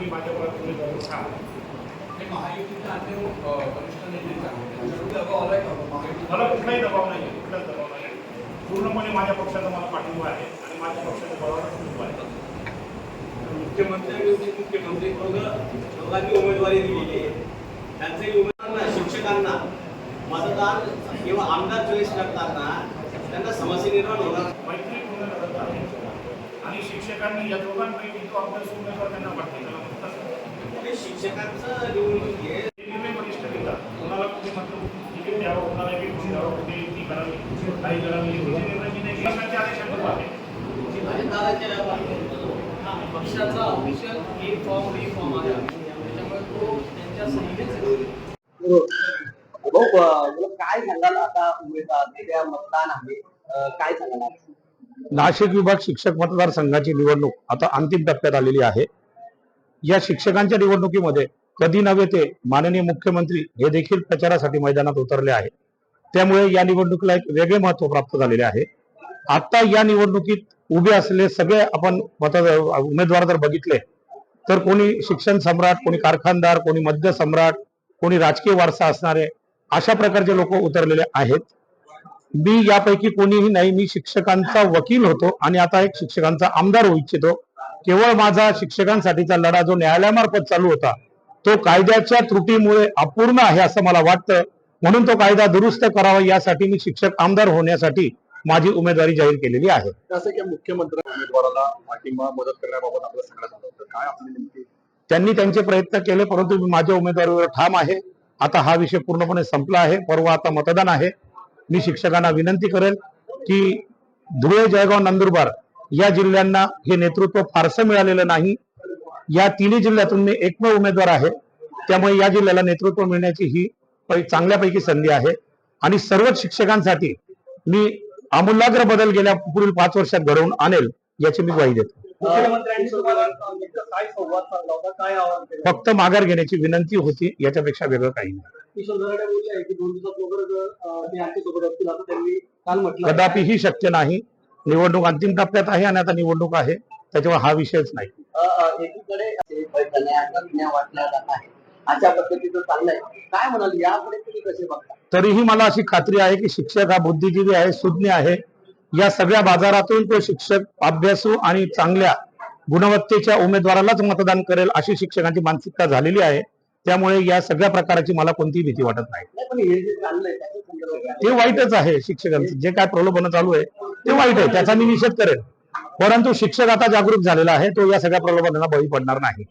मी माझ्या उमेदवार हा हे महायुतीचे अंतिम वरिष्ठ नेते? मला कुठलाही दबाव नाही कुठलाच दबाव नाही. पूर्णपणे माझ्या पक्षाचा मला पाठिंबा आहे आणि माझ्या पक्षाच्या बळावर पाठिंबा आहे. मुख्यमंत्र्यांनी मुख्यमंत्री दोघांनी उमेदवारी दिलेली आहे. त्यांचे उमेदवारांना शिक्षकांना. मतदान किंवा आमदार चॉईस करताना त्यांना समस्या निर्माण होणार. आहे आणि शिक्षकांनी या दोघांपैकी अभ्यास उमेदवार त्यांना वाटते त्याला मतदान करावं. हे शिक्षकांचं निवडणूक आहे हे निर्णय वरिष्ठ घेतात कोणाला कुठे मात्र तिकीट द्यावं कोणाला एक कुठे द्यावं कुठे ती करावी काही करावी याचे निर्णय मी नाही घेण्याच्या आदेशात आहे पक्षाचा official A form B form आहे त्याच्यामुळे तो त्यांच्या. भाऊ काय सांगाल आता उमेदवार मतदान आहे काय सांगाल आज? नाशिक विभाग शिक्षक मतदारसंघाची निवडणूक आता अंतिम टप्प्यात आलेली आहे. या शिक्षकांच्या निवडणुकीमध्ये कधी नव्हे ते माननीय मुख्यमंत्री हे देखील प्रचारासाठी मैदानात उतरले आहे त्यामुळे या निवडणुकीला एक वेगळे महत्त्व प्राप्त झालेले आहे. आता या निवडणुकीत उभे असलेले सगळे आपण मत उमेदवार जर बघितले तर कोणी शिक्षण सम्राट कोणी कारखानदार कोणी मध्य सम्राट कोणी राजकीय वारसा असणारे अशा प्रकारचे लोक उतरलेले आहेत. मी यापैकी कोणीही नाही मी शिक्षकांचा वकील होतो आणि आता एक शिक्षकांचा आमदार होऊ इच्छितो. केवळ माझा शिक्षकांसाठीचा लढा जो न्यायालयामार्फत चालू होता तो कायद्याच्या त्रुटीमुळे अपूर्ण आहे असं मला वाटतं. म्हणून तो कायदा दुरुस्त करावा यासाठी मी शिक्षक आमदार होण्यासाठी माझी उमेदवारी जाहीर केलेली आहे. जसं की मुख्यमंत्री उमेदवाराला मदत करण्याबाबत आपलं काय आपली त्यांनी त्यांचे प्रयत्न केले परंतु मी माझ्या उमेदवारीवर ठाम आहे. आता हा विषय पूर्णपणे संपला आहे. परवा आता मतदान आहे. मी शिक्षकांना विनंती करेल की धुळे जळगाव नंदुरबार या जिल्ह्यांना हे नेतृत्व फारसं मिळालेलं नाही. या तिन्ही जिल्ह्यातून मी एकमेव उमेदवार आहे. त्यामुळे या जिल्ह्याला नेतृत्व मिळण्याची ही पै- चांगल्यापैकी संधी आहे. आणि सर्वच शिक्षकांसाठी मी आमूलाग्र बदल गेल्या पुढील पाच वर्षात घडवून आणेल याची मी ग्वाही देतो. फक्त माघार घेण्याची विनंती होती याच्यापेक्षा वेगळं काही नाही. किशोर दराडे बोलले आहे की दोन दिवसात लवकरच अ, ते आमच्यासोबत असतील असं त्यांनी काल म्हटलं आहे. कदापिही शक्य नाही. निवडणूक अंतिम टप्प्यात आहे आणि आता निवडणूक आहे त्याच्यामुळे हा विषयच नाही. एकीकडे वाटल्या जात आहे. अशा पद्धतीचं चाललंय. काय म्हणाल याकडे तुम्ही कसे बघता? तरीही मला अशी खात्री आहे की शिक्षक हा बुद्धिजीवी आहे सुज्ञ आहे. या सगळ्या बाजारातून तो शिक्षक अभ्यासू आणि चांगल्या गुणवत्तेच्या उमेदवारालाच मतदान करेल अशी शिक्षकांची मानसिकता झालेली आहे. त्यामुळे या सगळ्या प्रकाराची मला कोणतीही भीती वाटत नाही. हे ते वाईटच आहे शिक्षकांचं. जे काय प्रलोभन चालू आहे ते वाईट आहे. त्याचा मी निषेध करेल परंतु शिक्षक आता जागरूक झालेला आहे तो या सगळ्या प्रलोभनाला बळी पडणार नाही.